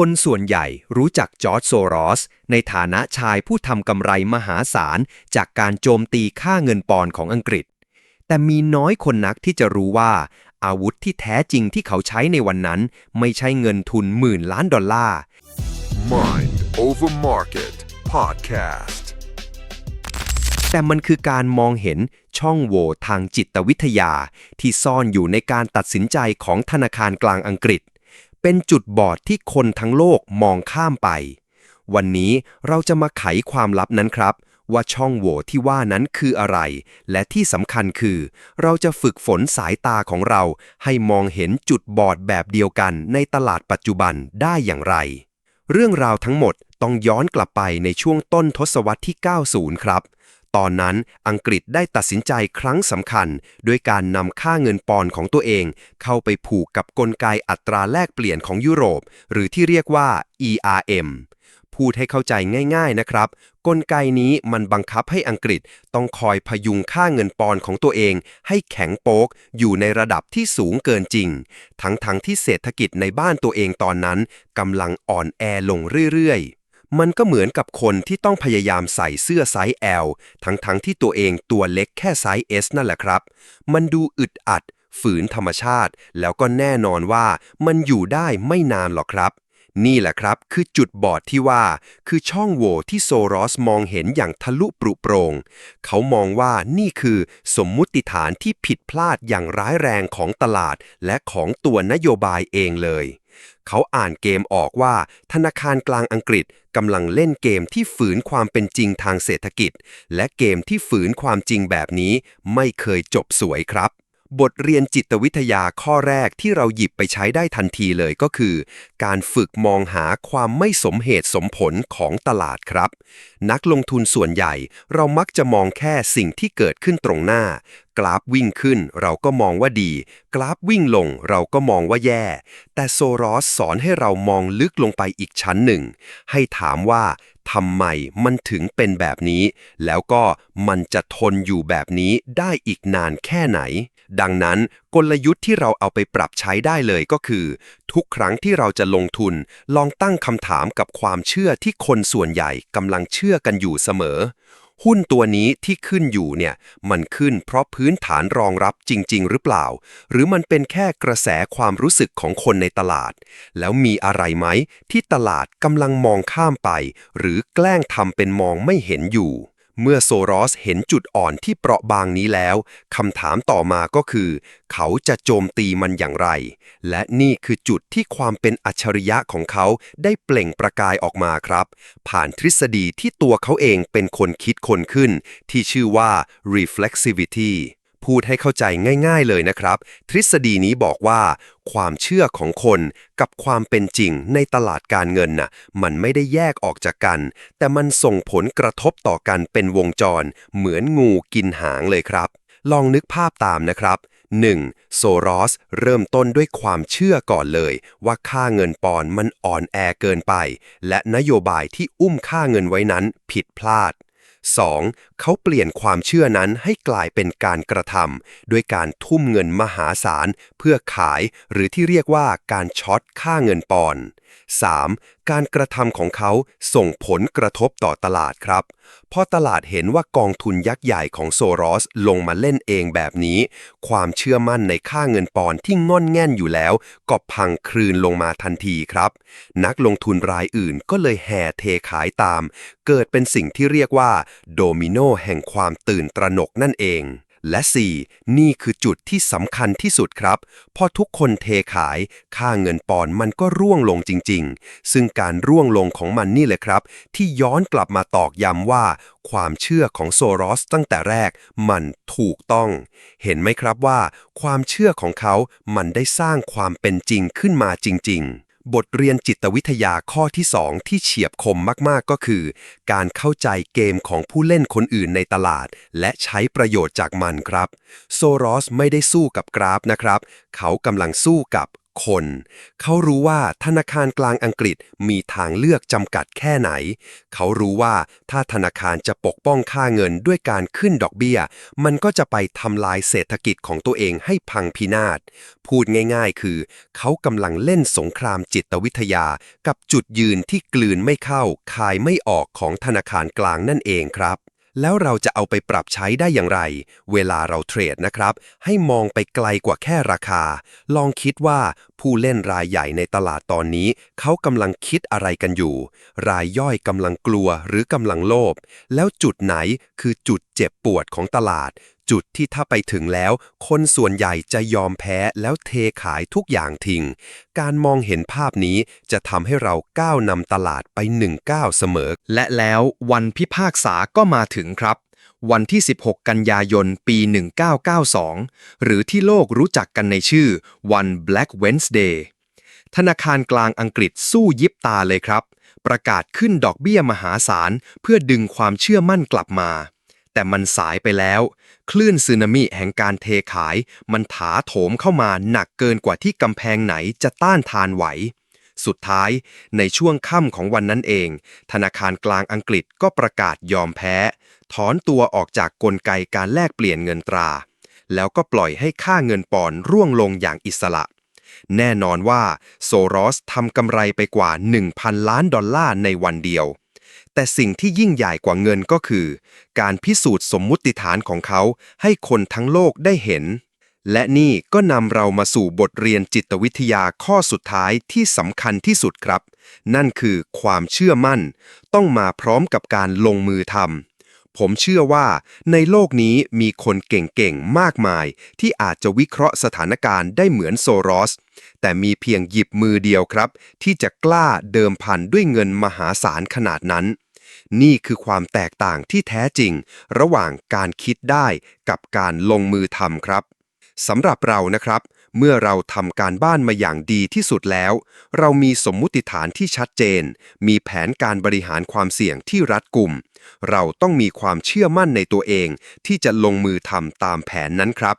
คนส่วนใหญ่รู้จักจอร์จโซรอส ในฐานะชายผู้ทำกำไรมหาศาล จากการโจมตีค่าเงินปอนด์ของอังกฤษ แต่มีน้อยคนนักที่จะรู้ว่า อาวุธที่แท้จริงที่เขาใช้ในวันนั้น ไม่ใช่เงินทุนหมื่นล้านดอลลาร์ Mind Over Market Podcast. แต่มันคือการมองเห็นช่องโหว่ทางจิตวิทยา ที่ซ่อนอยู่ในการตัดสินใจของธนาคารกลางอังกฤษ เป็นจุดบอดที่คนทั้งโลกมองข้ามไป วันนี้เราจะมาไขความลับนั้นครับ ว่าช่องโหว่ที่ว่านั้นคืออะไร และที่สำคัญคือ เราจะฝึกฝนสายตาของเรา ให้มองเห็นจุดบอดแบบเดียวกันในตลาดปัจจุบันได้อย่างไร เรื่องราวทั้งหมดต้องย้อนกลับไปในช่วงต้นทศวรรษที่ 90 ครับ ตอนนั้นอังกฤษได้ตัดสินใจครั้งสำคัญ ด้วยการนำค่าเงินปอนด์ของตัวเอง เข้าไปผูกกับกลไกอัตราแลกเปลี่ยนของยุโรป หรือที่เรียกว่า ERM พูดให้เข้าใจง่าย ๆนะครับ กลไกนี้มันบังคับให้อังกฤษต้องคอยพยุงค่าเงินปอนด์ของตัวเอง ให้แข็งโป๊กอยู่ในระดับที่สูงเกินจริง ทั้งๆทที่เศรษฐกิจในบ้านตัวเองตอนนั้นกำลังอ่อนแอลงเรื่อยๆ มันก็เหมือนกับคนที่ต้องพยายามใส่เสื้อไซส์ L ทั้งๆทที่ตัวเองตัวเล็กแค่ไซส์ S นั่นแหละครับ มันดูอึดอัด ฝืนธรรมชาติ แล้วก็แน่นอนว่ามันอยู่ได้ไม่นานหรอกครับ นี่แหละครับ คือจุดบอดที่ว่า คือช่องโหว่ที่โซรอสมองเห็นอย่างทะลุปรุโปรง เขามองว่านี่คือสมมุติฐานที่ผิดพลาดอย่างร้ายแรงของตลาด และของตัวนโยบายเองเลย เขาอ่านเกมออกว่า ธนาคารกลางอังกฤษกำลังเล่นเกมที่ฝืนความเป็นจริงทางเศรษฐกิจ และเกมที่ฝืนความจริงแบบนี้ไม่เคยจบสวยครับ บทเรียนจิตวิทยาข้อแรกที่เราหยิบไปใช้ได้ทันทีเลยก็คือ การฝึกมองหาความไม่สมเหตุสมผลของตลาดครับ นักลงทุนส่วนใหญ่ เรามักจะมองแค่สิ่งที่เกิดขึ้นตรงหน้า กราฟวิ่งขึ้นเราก็มองว่าดี กราฟวิ่งลงเราก็มองว่าแย่ แต่โซรอสสอนให้เรามองลึกลงไปอีกชั้นหนึ่ง ให้ถามว่าทำไมมันถึงเป็นแบบนี้ แล้วก็มันจะทนอยู่แบบนี้ได้อีกนานแค่ไหน ดังนั้นกลยุทธ์ที่เราเอาไปปรับใช้ได้เลยก็คือ ทุกครั้งที่เราจะลงทุน ลองตั้งคำถามกับความเชื่อที่คนส่วนใหญ่กำลังเชื่อกันอยู่เสมอ หุ้นตัวนี้ที่ขึ้นอยู่เนี่ย มันขึ้นเพราะพื้นฐานรองรับจริง ๆ หรือเปล่า หรือมันเป็นแค่กระแสความรู้สึกของคนในตลาด แล้วมีอะไรไหมที่ตลาดกำลังมองข้ามไป หรือแกล้งทำเป็นมองไม่เห็นอยู่ เมื่อโซรอสเห็นจุดอ่อนที่เปราะบางนี้แล้วคำถามต่อมาก็คือ เขาจะโจมตีมันอย่างไร และนี่คือจุดที่ความเป็นอัจฉริยะของเขาได้เปล่งประกายออกมาครับ ผ่านทฤษฎีที่ตัวเขาเองเป็นคนคิดคนขึ้น ที่ชื่อว่า reflexivity พูดให้เข้าใจง่าย ๆเลยนะครับ ทฤษฎีนี้บอกว่า ความเชื่อของคนกับความเป็นจริงในตลาดการเงินน่ะ มันไม่ได้แยกออกจากกัน แต่มันส่งผลกระทบต่อกันเป็นวงจร เหมือนงูกินหางเลยครับ ลองนึกภาพตามนะครับ 1. โซรอส เริ่มต้นด้วยความเชื่อก่อนเลย ว่าค่าเงินปอนมันอ่อนแอเกินไป และนโยบายที่อุ้มค่าเงินไว้นั้นผิดพลาด 2. เขาเปลี่ยนความเชื่อนั้นให้กลายเป็นการกระทำด้วยการทุ่มเงินมหาศาล เพื่อขายหรือที่เรียกว่าการช็อตค่าเงินปอนด์ 3. การกระทำของเขาส่งผลกระทบต่อตลาดครับ พอตลาดเห็นว่ากองทุนยักษ์ใหญ่ของโซรอสลงมาเล่นเองแบบนี้ ความเชื่อมั่นในค่าเงินปอนที่ง่อนแง่นอยู่แล้ว ก็พังคลืนลงมาทันทีครับ นักลงทุนรายอื่นก็เลยแห่เทขายตาม เกิดเป็นสิ่งที่เรียกว่า โดมิโนแห่งความตื่นตระหนกนั่นเอง และ 4. นี่คือจุดที่สำคัญที่สุดครับ พอทุกคนเทขาย ค่าเงินปอนมันก็ร่วงลงจริง ๆ ซึ่งการร่วงลงของมันนี่แหละครับ ที่ย้อนกลับมาตอกย้ำว่า ความเชื่อของโซรอสตั้งแต่แรก มันถูกต้อง เห็นไหมครับว่า ความเชื่อของเขา มันได้สร้างความเป็นจริงขึ้นมาจริง ๆ บทเรียนจิตวิทยาข้อที่ 2 ที่เฉียบคมมาก ๆ ก็คือ การเข้าใจเกมของผู้เล่นคนอื่นในตลาด และใช้ประโยชน์จากมันครับ โซรอสไม่ได้สู้กับกราฟนะครับ เขากำลังสู้กับ คน เขารู้ว่าธนาคารกลางอังกฤษมีทางเลือกจำกัดแค่ไหน เขารู้ว่าถ้าธนาคารจะปกป้องค่าเงินด้วยการขึ้นดอกเบี้ย มันก็จะไปทำลายเศรษฐกิจของตัวเองให้พังพินาศ พูดง่ายๆ คือ เขากำลังเล่นสงครามจิตวิทยา กับจุดยืนที่กลืนไม่เข้า คายไม่ออกของธนาคารกลางนั่นเองครับ แล้วเราจะเอาไปปรับใช้ได้อย่างไร เวลาเราเทรดนะครับ ให้มองไปไกลกว่าแค่ราคา ลองคิดว่าผู้เล่นรายใหญ่ในตลาดตอนนี้ เขากำลังคิดอะไรกันอยู่ รายย่อยกำลังกลัวหรือกำลังโลภแล้วจุดไหนคือจุดเจ็บปวดของตลาด จุดที่ถ้าไปถึงแล้ว คนส่วนใหญ่จะยอมแพ้แล้วเทขายทุกอย่างทิ้ง การมองเห็นภาพนี้จะทำให้เราก้าวนำตลาดไปหนึ่งก้าวเสมอ และแล้ววันพิพากษาก็มาถึงครับวันที่ 16 กันยายน ปี 1992 หรือที่โลกรู้จักกันในชื่อวัน Black Wednesday ธนาคารกลางอังกฤษสู้ยิบตาเลยครับ ประกาศขึ้นดอกเบี้ยมหาศาล เพื่อดึงความเชื่อมั่นกลับมา แต่มันสายไปแล้ว คลื่นสึนามิแห่งการเทขาย มันถาโถมเข้ามาหนักเกินกว่าที่กำแพงไหนจะต้านทานไหว สุดท้าย ในช่วงค่ำของวันนั้นเอง ธนาคารกลางอังกฤษก็ประกาศยอมแพ้ ถอนตัวออกจากกลไกการแลกเปลี่ยนเงินตรา แล้วก็ปล่อยให้ค่าเงินปอนร่วงลงอย่างอิสระแน่นอนว่าโซรอสทำกำไรไปกว่า 1,000 ล้านดอลลาร์ในวันเดียว แต่สิ่งที่ยิ่งใหญ่กว่าเงินก็คือ การพิสูจน์สมมุติฐานของเขาให้คนทั้งโลกได้เห็น และนี่ก็นำเรามาสู่บทเรียนจิตวิทยาข้อสุดท้ายที่สำคัญที่สุดครับ นั่นคือความเชื่อมั่น ต้องมาพร้อมกับการลงมือทำผมเชื่อว่าในโลกนี้มีคนเก่งๆ มากมาย ที่อาจจะวิเคราะห์สถานการณ์ได้เหมือนโซรอส แต่มีเพียงหยิบมือเดียวครับ ที่จะกล้าเดิมพันด้วยเงินมหาศาลขนาดนั้น นี่คือความแตกต่างที่แท้จริง ระหว่างการคิดได้กับการลงมือทำครับสำหรับเรานะครับ เมื่อเราทำการบ้านมาอย่างดีที่สุดแล้ว เรามีสมมุติฐานที่ชัดเจน มีแผนการบริหารความเสี่ยงที่รัดกุม เราต้องมีความเชื่อมั่นในตัวเอง ที่จะลงมือทำตามแผนนั้นครับ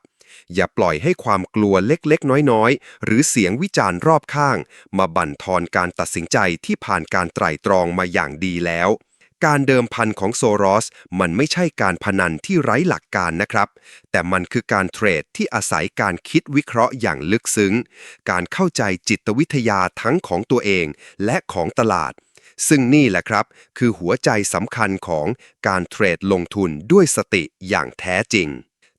อย่าปล่อยให้ความกลัวเล็กๆ น้อยๆ หรือเสียงวิจารณ์รอบข้าง มาบั่นทอนการตัดสินใจที่ผ่านการไตร่ตรองมาอย่างดีแล้ว การเดิมพันของโซรอสมันไม่ใช่การพนันที่ไร้หลักการนะครับ แต่มันคือการเทรดที่อาศัยการคิดวิเคราะห์อย่างลึกซึ้ง การเข้าใจจิตวิทยาทั้งของตัวเองและของตลาด ซึ่งนี่แหละครับ คือหัวใจสำคัญของการเทรดลงทุนด้วยสติอย่างแท้จริง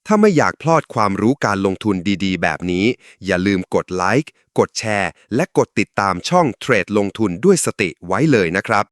ถ้าไม่อยากพลอดความรู้การลงทุนดีๆ แบบนี้ อย่าลืมกดไลค์กดแชร์ และกดติดตามช่องเทรดลงทุนด้วยสติไว้เลยนะครับ